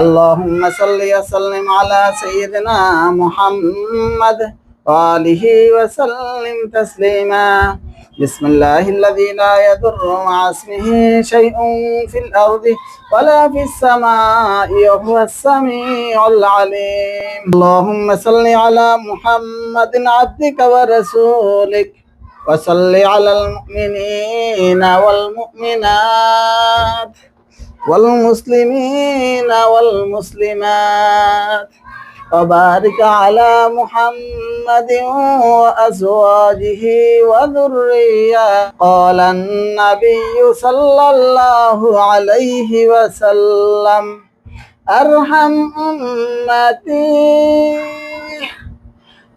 اللهم صل وسلم على سيدنا محمد وآله وسلم تسليما. بسم الله الذي لا يضر مع اسمه شيء في الأرض ولا في السماء وهو السميع العليم. اللهم صل على محمد عبدك ورسولك وصل على المؤمنين والمؤمنات. والمسلمين والمسلمات وبارك على محمد وأزواجه وذرية قال النبي صلى الله عليه وسلم أرحم أمتي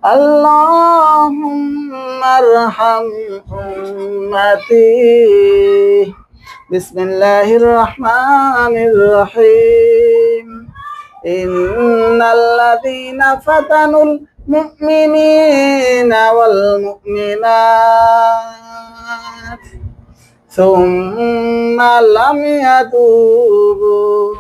اللهم ارحم أمتي بسم الله الرحمن الرحيم إن الذين فتنوا المؤمنين والمؤمنات ثم لم يتوبوا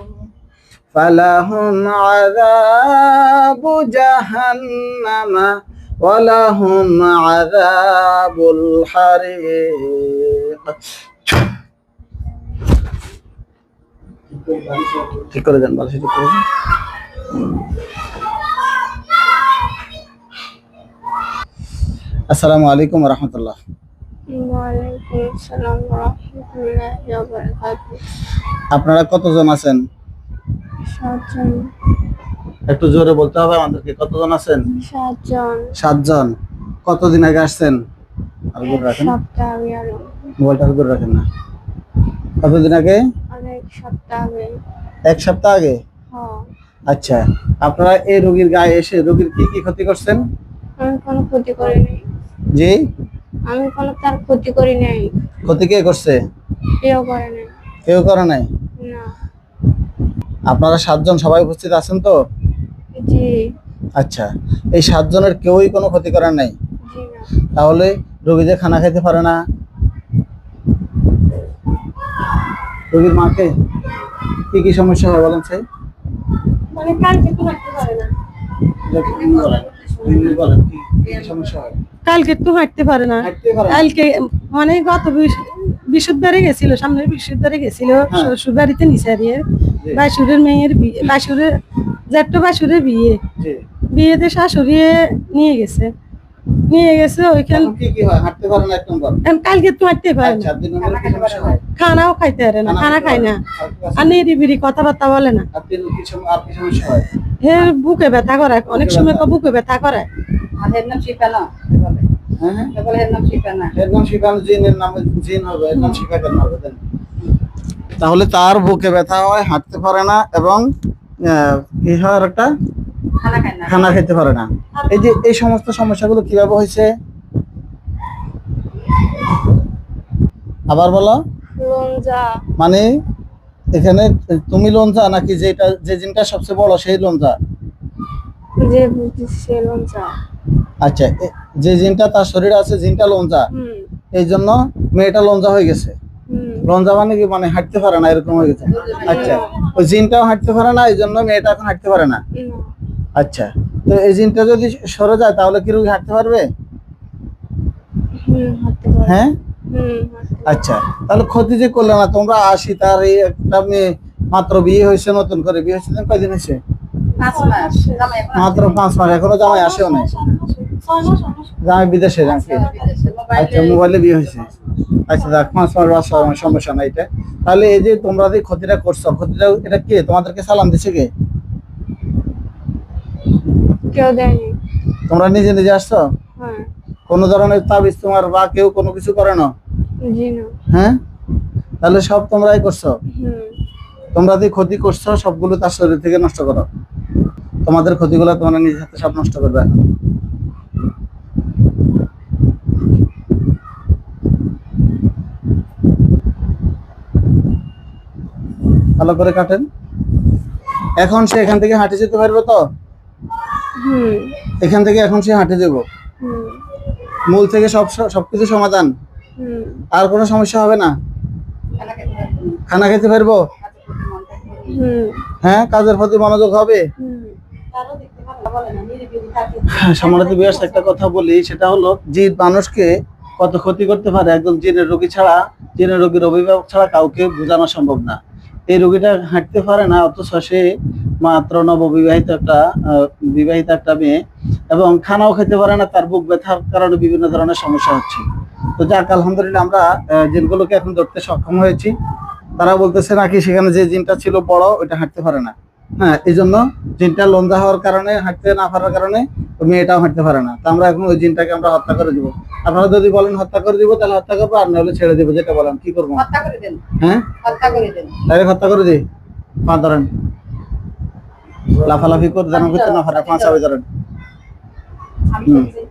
فلهم عذاب جهنم ولهم عذاب الحريق ঠিক করে দেন ভালো ঠিক করে দেন। আসসালামু আলাইকুম রহমতুল্লাহ। আপনারা কতজন আছেন? একটু জোরে বলতে হবে আমাদেরকে কতজন আছেন? সাতজন। কতদিন আগে আসছেন? আর রাখেন মোবাইলটা রাখেন না। কতদিন আগে? সপ্তাহ আগে। এক সপ্তাহ আগে? আচ্ছা আপনারা এই রোগীর গায়ে এসে রোগীর কি কি ক্ষতি করছেন? আমি কোনো ক্ষতি করি জি? আমি কোনো তার ক্ষতি করি নাই। ক্ষতি কে করছে? কেউ করে নাই। কেউ করে নাই? না। আপনারা সাতজন সবাই উপস্থিত আছেন তো? জি। আচ্ছা এই সাতজনের কেউই কোনো ক্ষতি করার নাই? তাহলে রোগী যে খানা খেতে পারে না রোগীর মাকে কি কি সমস্যা হয় বলেন সেই মানে কালকে তো হাঁটতে পারে না। বলেন? কি সমস্যা হয়? কালকে তো হাঁটতে পারে না? কালকে মানে গত গেছিল সামনের গেছিল হ্যাঁ। শ্বশুর বাড়িতে নিসারিয়ে বাসুরের মেয়ের বিয়ে বাসুরের জ্যাঠটো বাসুরের বিয়ে। বিয়েতে শাশুড়ি নিয়ে গেছে। নিয়ে গেছে ওইখান কি কি হয়? হাঁটতে পারে না এক নম্বর এখন কালকে তো হাঁটতে পারে আচ্ছা হয় খানাও খাইতে পারে না খানা খায় না। আর নিরিবিরি কথাবার্তা বলে না। হয়? বুকে ব্যথা করে। অনেক সময় তো বুকে ব্যথা করে। এর নাম শিফান জিনের নাম জিন হবে এর নাম হবে তাহলে তার বুকে ব্যথা হয় হাঁটতে পারে না এবং আহ, কি হয় একটা খানা খেতে পারে না। এই যে এই সমস্ত সমস্যাগুলো কীভাবে হয়েছে? আবার বলো। মানে এখানে তুমি লঞ্চা নাকি যেটা যে জিনটা সবচেয়ে বড় সেই লঞ্চা আচ্ছা যে জিনটা তার শরীরে আছে জিনটা লঞ্চা হুম। এই জন্য মেয়েটা লঞ্চা হয়ে গেছে। হুম। লঞ্চা মানে কি? মানে হাঁটতে পারে না এরকম হয়ে গেছে। আচ্ছা ওই জিনটাও হাঁটতে পারে না এই জন্য মেয়েটা এখন হাঁটতে পারে না। না আচ্ছা তো এই জিনটা যদি সরে যায় তাহলে কি রোগী হাঁটতে পারবে? হ্যাঁ? আচ্ছা তাহলে ক্ষতি যে করলে না তোমরা আসি তার এই একটা মেয়ে মাত্র বিয়ে হয়েছে নতুন করে বিয়ে হয়েছে কয়দিন হয়েছে? মাত্র পাঁচ মাস এখনও জামাই আসেও নাই? জামাই বিদেশে নাকি? আচ্ছা মোবাইলে বিয়ে হয়েছে। আচ্ছা দেখ পাঁচ মাস সমস্যা নাই এটা। তাহলে এই যে তোমরা যে ক্ষতিটা করছ ক্ষতিটা এটা কে? তোমাদেরকে সালাম দিছে কে? কেউ দেয়নি। তোমরা নিজে নিজে আসছো? হ্যাঁ। কোনো ধরনের তাবিজ তোমার বা কেউ কোনো কিছু করে না? জি না। হ্যাঁ? তাহলে সব তোমরাই করছ? তোমরা যে ক্ষতি করছ সবগুলো তার শরীর থেকে নষ্ট করো। তোমাদের ক্ষতিগুলো তোমরা নিজের হাতে সব নষ্ট করবে। এখন ভালো করে কাটেন। এখন সে এখান থেকে হাঁটে যেতে পারবে তো? এখান থেকে এখন সে হাঁটে হুম। মূল থেকে সব সবকিছু সমাধান। আর কোনো সমস্যা হবে না। খানা খেতে পারব? হ্যাঁ কাজের প্রতি মনোযোগ হবে? হ্যাঁ, সম্মানিত বিয়াস একটা কথা বলি সেটা হলো জিন মানুষকে কত ক্ষতি করতে পারে? একজন জিনের রোগী ছাড়া জিনের রোগীর অভিভাবক ছাড়া কাউকে বোঝানো সম্ভব না। এই রোগীটা হাঁটতে পারে না, অথচ সে মাত্র নববিবাহিত একটা বিবাহিত একটা মেয়ে এবং খানাও খেতে পারে না, তার বুক ব্যথার কারণে বিভিন্ন ধরনের সমস্যা হচ্ছে। তো যাক, আলহামদুলিল্লাহ আমরা জিনগুলোকে এখন ধরতে সক্ষম হয়েছি। তারা বলতেছে নাকি সেখানে যে জিনটা ছিল বড়, ওইটা হাঁটতে পারে না। হ্যাঁ এই জন্য জিনটা লন্দা হওয়ার কারণে হাঁটতে না পারার কারণে মেয়েটাও হাঁটতে পারে না। তো আমরা এখন ওই জিনটাকে আমরা হত্যা করে দিব। আপনারা যদি বলেন হত্যা করে দিব তাহলে হত্যা করব আর নাহলে ছেড়ে দিব যেটা বলেন কি করব? হ্যাঁ? হত্যা করে দেন। ডাইরেক্ট হত্যা করে দিই? পা ধরেন। লাফালাফি করে যেন করতে না পারে পাঁচ আবে ধরেন। আমি হুম। বলছি,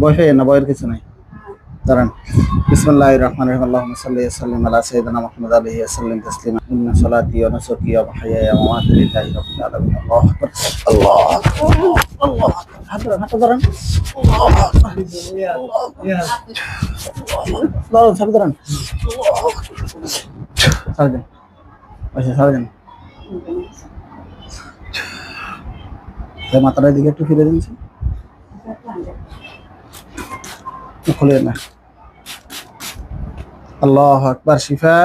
বয় হয়ে না বয়ের কিছু নাই। দাঁড়ান। বিসমিল্লাহির রহমানির রহিম। আল্লাহুম্মা সাল্লি সাল্লিম আলা সাইয়্যিদিনা মুহাম্মদ আলাইহি ওয়া সাল্লিম তাসলিমা। ইন্না সালাতি ওয়া নুসুকি ওয়া মাহইয়ায়া ওয়া আল্লাহু আল্লাহু আল্লাহু আল্লাহু আচ্ছা এই দিকে একটু ফিরে দিন। খুলে না। আল্লাহ আকবার শিফা।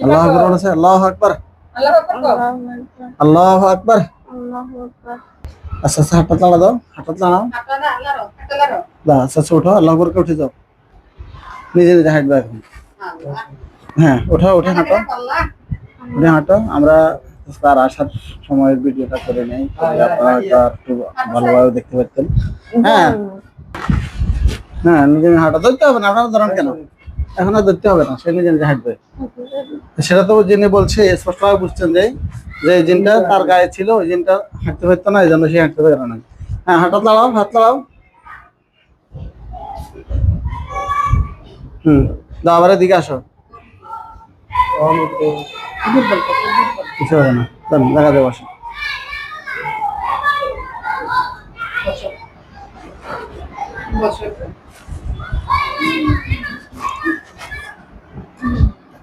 আল্লাহ আকবার বলেছে আল্লাহ আকবার। আল্লাহ আকবার কও। আল্লাহ আকবার। আল্লাহু আকবার। আচ্ছা আচ্ছা হাতটা চালা দাও হাতটা লাগাও। না আচ্ছা আচ্ছা ওঠো আল্লাহ আকবরকে উঠে যাও। নিজে নিজে হাঁটবে এখন। হ্যাঁ ওঠো উঠে হাঁটো। উঠে হাঁটো। আমরা তার আসার সময়ের ভিডিওটা করে নেই। আপনারা হয়তো একটু ভালোভাবে দেখতে পারতেন। হ্যাঁ। হ্যাঁ নিজে নিজে হাঁটা। ধরতে হবে না আপনারা ধরেন কেন? এখন আর ধরতে হবে না সে নিজে নিজে হাঁটবে। সেটা তো যিনি বলছে স্পষ্টভাবে বুঝছেন যে যে জিনটা তার গায়ে ছিল ওই জিনটা হাঁটতে পারতো না এই জন্য সে হাঁটতে পারে না হ্যাঁ হাঁটা লাগাও হাত লাগাও হুম এদিকে আসো। কিছু হবে না দেখা যাবে বসো।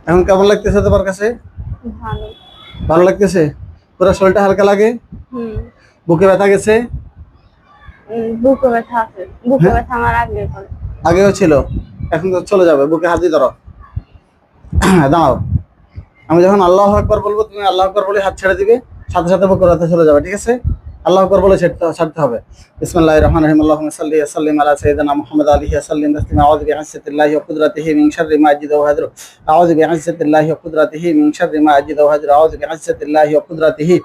এখন কেমন লাগতেছে তোমার কাছে? ভালো। ভালো লাগতেছে? পুরো শরীরটা হালকা লাগে? হুম। বুকে ব্যথা গেছে? বুকে ব্যথা আছে। বুকে ব্যথা আমার আগে আগেও ছিল? এখন তো চলে যাবে বুকে হাত দিয়ে ধরো। দাঁড়াও। আমি যখন আল্লাহ আকবর বলব তুমি আল্লাহ আকবর বলে হাত ছেড়ে দিবে সাথে সাথে বুকের ব্যথা চলে যাবে ঠিক আছে? আল্লাহ আকবর বলে ছাড়তে ছাড়তে হবে বিসমিল্লাহির রহমানির রহিম আল্লাহুম্মা সাল্লি ওয়া সাল্লিম আলা সাইয়্যিদিনা মুহাম্মদ আলিহি ওয়া সাল্লিম তাসলিমা আউযু বি'ইজ্জাতিল্লাহি ওয়া কুদরাতিহি মিন শাররি মা আজিদু ওয়া হাদরু আউযু বি'ইজ্জাতিল্লাহি ওয়া কুদরাতিহি মিন শাররি মা আজিদু ওয়া হাদরু আউযু বি'ইজ্জাতিল্লাহি ওয়া কুদরাতিহি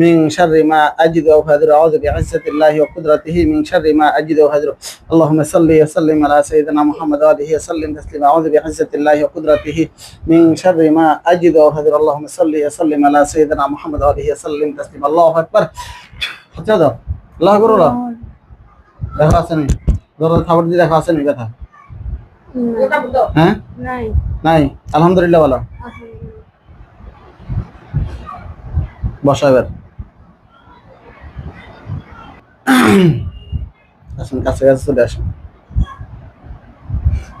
মিন শাররি মা আজিদু ওয়া হাদরু আউযু বি'ইজ্জাতিল্লাহি ওয়া কুদরাতিহি মিন শাররি মা আজিদু ওয়া হাদরু اللهم صل وسلم على سيدنا محمد وآله وسلم تسليما أعوذ بعزة الله وقدرته من شر ما أجد وأحذر اللهم صل وسلم على سيدنا محمد وآله وسلم تسليما الله أكبر হচ্ছে দাও করো দেখো ধরো খাবার দিয়ে দেখো ব্যথা। হ্যাঁ? নাই। আলহামদুলিল্লাহ ভালো। বসা এবার। আসুন কাছে কাছে চলে আসুন।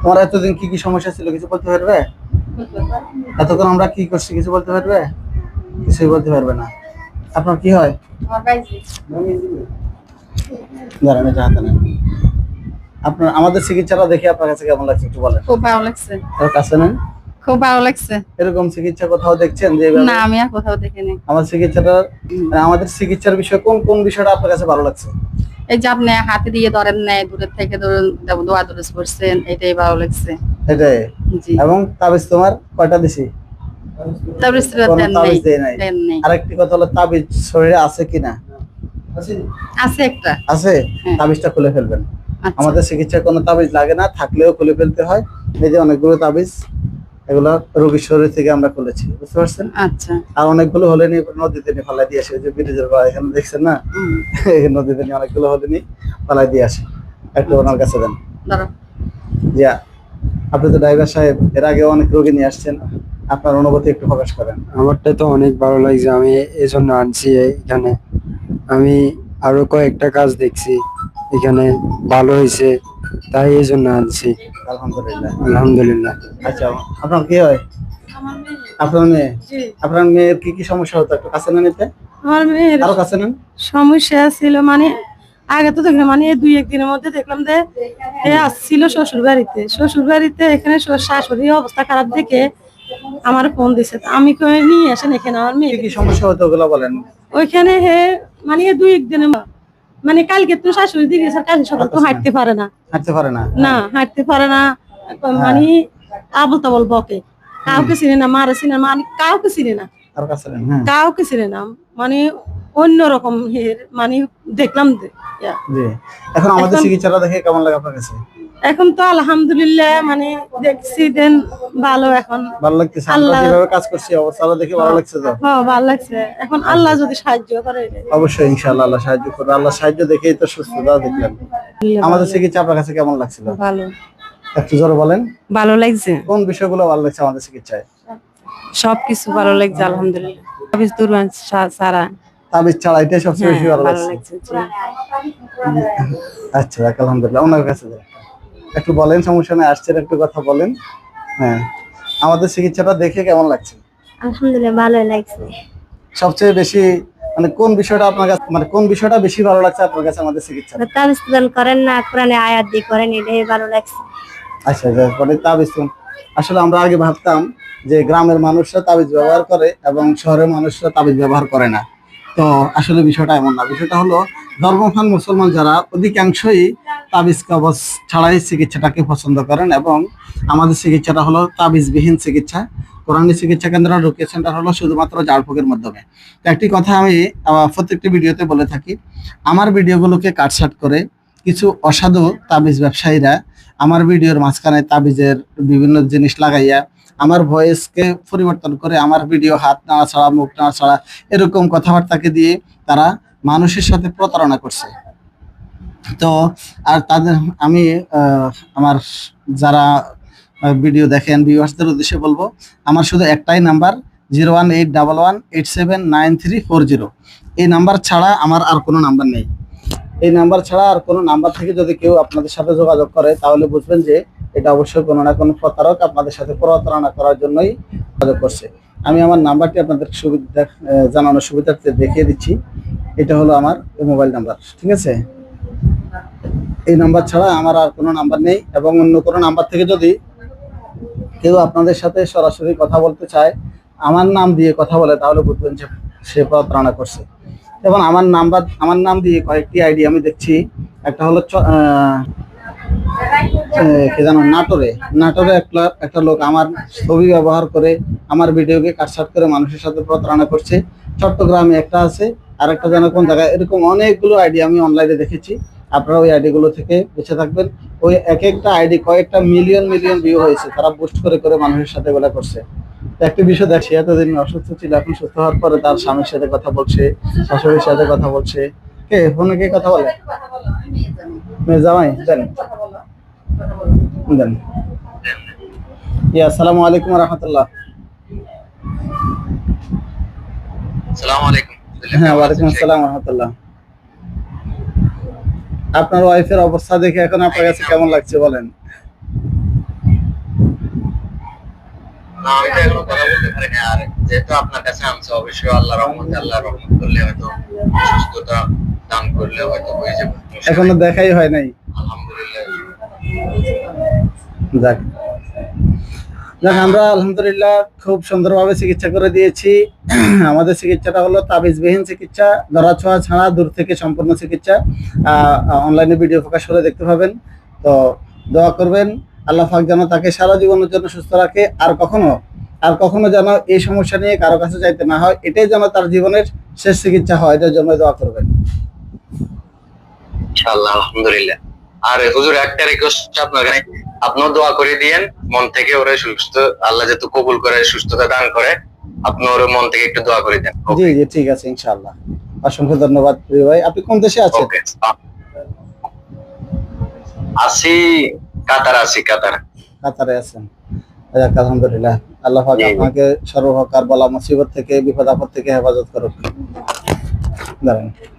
তোমার এতদিন কি কি সমস্যা ছিল কিছু বলতে পারবে? এতক্ষণ আমরা কি করছি কিছু বলতে পারবে? কিছুই বলতে পারবে না। আপনার কি হয়। দাঁড়ান এটা হাতে নেন। আপনার আমাদের চিকিৎসাটা দেখে আপনার কাছে কেমন লাগছে একটু বলেন। খুব ভালো লাগছে। আর কাছে নেন। খুব ভালো লাগছে। এরকম চিকিৎসা কোথাও দেখছেন যে না আমি আর কোথাও দেখিনি। আমার চিকিৎসাটা মানে আমাদের চিকিৎসার বিষয়ে কোন কোন বিষয়টা আপনার কাছে ভালো লাগছে? এই যে আপনি হাতে দিয়ে ধরেন নাই দূরের থেকে ধরুন দোয়া দূরে করছেন এটাই ভালো লাগছে। এটাই? জি। এবং তাবিজ তোমার কয়টা দিছি? আরেকটি কথা হলো তাবিজ শরীরে আছে কিনা? আছে। একটা। আছে। তাবিজটা খুলে ফেলবেন। আচ্ছা। আমাদের চিকিৎসায় কোনো তাবিজ লাগে না থাকলেও খুলে ফেলতে হয়। এই যে অনেকগুলো তাবিজ এগুলো রোগীর শরীর থেকে আমরা খুলেছি বুঝতে পারছেন? আচ্ছা। আর অনেকগুলো হলে নিয়ে নদীতে নিয়ে ফালাই দিয়ে আসে ওই যে ব্রিজের এখানে দেখছেন না? এই নদীতে নিয়ে অনেকগুলো হলে নিয়ে ফালাই দিয়ে আসে। একটু ওনার কাছে দেন। জি আপনি তো ড্রাইভার সাহেব এর আগে অনেক রোগী নিয়ে আসছেন। আপনার অনুভূতি একটু প্রকাশ করেন। আমারটা তো অনেক ভালো লাগছে আমি এজন্য আনছি এখানে। আমি আরও কয়েকটা কাজ দেখছি এখানে ভালো হয়েছে তাই এই জন্য আনছি। আলহামদুলিল্লাহ। আলহামদুলিল্লাহ। আচ্ছা আপনার কি হয়? আপনার মেয়ে? আপনার মেয়ের কি কি সমস্যা হতো? একটু কাছে না নিতে আমার মেয়ের আরও কাছে নেন। সমস্যা ছিল মানে আগে তো দেখলাম মানে এই দুই একদিনের মধ্যে দেখলাম যে এ আসছিল শ্বশুর বাড়িতে শ্বশুর বাড়িতে এখানে শাশুড়ির অবস্থা খারাপ দেখে আমার ফোন দিছে। আমি কই নিয়ে আসেন এখানে আমার মেয়ে। কি সমস্যা হতো ওগুলো বলেন? ওইখানে হে মানে দুই একদিন মানে কালকে তো শাশুড়ি দিকে গেছে কাল সকাল তো হাঁটতে পারে না। হাঁটতে পারে না। না হাঁটতে পারে না। মানে আবল তাবল বকে। কাউকে চিনে না মারে চিনে না মানে কাউকে চিনে না হ্যাঁ। কাউকে চিনে না। মানে অন্যরকম মানে দেখলাম এখন আমাদের চিকিৎসাটা দেখে কেমন লাগে আপনার কাছে? এখন তো আলহামদুলিল্লাহ মানে দেখছি দেন ভালো এখন। ভালো লাগতেছে? আল্লাহ- যেভাবে কাজ করছি অবস্থাটা দেখে ভালো লাগছে তো? হ্যাঁ ভালো লাগছে। এখন আল্লাহ যদি সাহায্য করে। অবশ্যই ইনশাআল্লাহ আল্লাহ সাহায্য করবে। আল্লাহ সাহায্য দেখেই তো সুস্থতা দেখলেন। আমাদের চিকিৎসা আপনার কাছে কেমন লাগছিল? ভালো। একটু জোরে বলেন। ভালো লাগছে? কোন বিষয়গুলো ভালো লাগছে আমাদের চিকিৎসায়? সবকিছু ভালো লাগছে আলহামদুলিল্লাহ। সারা। তাবিজ ছাড়া এটাই সবচেয়ে বেশি ভালো ভালো লাগছে। আচ্ছা আলহামদুলিল্লাহ ওনার কাছে একটু বলেন সমস্যা নেই আসছেন একটু কথা বলেন। হ্যাঁ আমাদের চিকিৎসাটা দেখে কেমন লাগছে? আলহামদুলিল্লাহ ভালো লাগছে। সবচেয়ে বেশি মানে কোন বিষয়টা আপনার কাছে মানে কোন বিষয়টা বেশি ভালো লাগছে আপনার কাছে আমাদের চিকিৎসা তাবিজ করেন না কোরআনে আয়াত দিয়ে করেন এটাই ভালো লাগছে। আচ্ছা তারপরে তাবিজ আসলে আমরা আগে ভাবতাম যে গ্রামের মানুষরা তাবিজ ব্যবহার করে এবং শহরের মানুষরা তাবিজ ব্যবহার করে না। তো আসলে বিষয়টা এমন না। বিষয়টা হলো, ধর্মপ্রাণ মুসলমান যারা, অধিকাংশই তাবিজ কবচ ছাড়াই চিকিৎসাটাকে পছন্দ করেন এবং আমাদের চিকিৎসাটা হলো তাবিজবিহীন চিকিৎসা। কোরআনী চিকিৎসা কেন্দ্র রুকিয়া সেন্টার হলো শুধুমাত্র জাড়ফুকের মাধ্যমে। তো একটি কথা আমি প্রত্যেকটি ভিডিওতে বলে থাকি, আমার ভিডিওগুলোকে কাটছাট করে কিছু অসাধু তাবিজ ব্যবসায়ীরা আমার ভিডিওর মাঝখানে তাবিজের বিভিন্ন জিনিস লাগাইয়া আমার ভয়েসকে পরিবর্তন করে, আমার ভিডিও হাত নাড়াছাড়া মুখ নাড়াছাড়া এরকম কথাবার্তাকে দিয়ে তারা মানুষের সাথে প্রতারণা করছে। তো আর তাদের, আমি আমার যারা ভিডিও দেখেন ভিউয়ার্সদের উদ্দেশ্যে বলব, আমার শুধু একটাই number zero one eight double one eight seven nine three four zero এই নাম্বার ছাড়া আমার আর কোনো নাম্বার নেই। এই নাম্বার ছাড়া আর কোনো নাম্বার থেকে যদি কেউ আপনাদের সাথে যোগাযোগ করে, তাহলে বুঝবেন যে এটা অবশ্যই কোনো না কোনো প্রতারক আপনাদের সাথে প্রতারণা করার জন্যই করছে। আমি আমার নাম্বারটি আপনাদের সুবিধা জানানোর সুবিধার্থে দেখিয়ে দিচ্ছি। এটা হলো আমার মোবাইল নাম্বার, ঠিক আছে? এই নাম্বার ছাড়া আমার আর কোনো নাম্বার নেই এবং অন্য কোনো নাম্বার থেকে যদি কেউ আপনাদের সাথে সরাসরি কথা বলতে চায়, আমার নাম দিয়ে কথা বলে তাহলে বুঝবেন যে সে প্রতারণা করছে। এবং আমার নাম্বার, আমার নাম দিয়ে কয়েকটি আইডি আমি দেখছি। একটা হলো কি জানো নাটোরে। নাটোরে একটা একটা লোক আমার ছবি ব্যবহার করে আমার ভিডিওকে কাটছাট করে মানুষের সাথে প্রতারণা করছে। চট্টগ্রামে একটা আছে আর একটা যেন কোন জায়গায় এরকম অনেকগুলো আইডি আমি অনলাইনে দেখেছি। আপনারা ওই আইডি গুলো থেকে বেঁচে থাকবেন। ওই এক একটা আইডি কয়েকটা মিলিয়ন মিলিয়ন ভিউ হয়েছে তারা বুস্ট করে করে মানুষের সাথে এগুলো করছে। একটা বিষয় দেখছি এতদিন অসুস্থ ছিল এখন সুস্থ হওয়ার পরে তার স্বামীর সাথে কথা বলছে শাশুড়ির সাথে কথা বলছে। কে ফোনে কে কথা বলে? মেয়ে জামাই। দেন। দেন। আসসালামু আলাইকুম রহমতুল্লাহ। সালাম আলাইকুম। হ্যাঁ ওয়ালাইকুম আসসালাম রহমতুল্লাহ। আপনার ওয়াইফের অবস্থা দেখে এখন আপনার কাছে কেমন লাগছে বলেন? না, আমি তো এখনও কথা বলতে পারি না। আর যেহেতু আপনার কাছে আনছে অবশ্যই আল্লাহ রহমতে আল্লাহ রহমত করলে হয়তো সুস্থতা দান করলে হয়তো হয়ে যাবে। এখনও দেখাই হয় নাই। আলহামদুলিল্লাহ। যাক যাক আমরা আলহামদুলিল্লাহ খুব সুন্দরভাবে চিকিৎসা করে দিয়েছি। আমাদের চিকিৎসাটা হলো তাবিজবিহীন চিকিৎসা ধরা ছোঁয়া ছাড়া দূর থেকে সম্পূর্ণ চিকিৎসা। অনলাইনে ভিডিও প্রকাশ করে দেখতে পাবেন। তো দোয়া করবেন, আল্লাহ পাক যেন তাকে সারা জীবনের জন্য সুস্থ রাখে। আর কখনো আর কখনো যেন এই সমস্যা নিয়ে কারও কাছে যাইতে না হয়। এটাই যেন তার জীবনের শেষ চিকিৎসা হয়, এটার জন্য দোয়া করবেন। ইনশাআল্লাহ, আলহামদুলিল্লাহ। আর হুজুর একটা রিকোয়েস্ট আপনার কাছে। আপনিও দোয়া করে দিয়েন মন থেকে ওরা সুস্থ আল্লাহ যেহেতু কবুল করে সুস্থতা দান করে আপনি ওর মন থেকে একটু দোয়া করে দেন। জি জি ঠিক আছে ইনশাআল্লাহ। অসংখ্য ধন্যবাদ প্রিয় ভাই। আপনি কোন দেশে আছেন? আসি কাতার আসি কাতার। কাতারে আছেন। যাক, আলহামদুলিল্লাহ। আল্লাহ পাক। আপনাকে সর্বপ্রকার বলা মুসিবত থেকে বিপদ আপদ থেকে হেফাজত করুক। দাঁড়ান।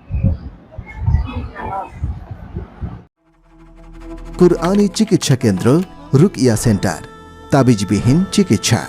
কুরআনী চিকিৎসা কেন্দ্র রুকিয়া সেন্টার। তাবিজবিহীন চিকিৎসা।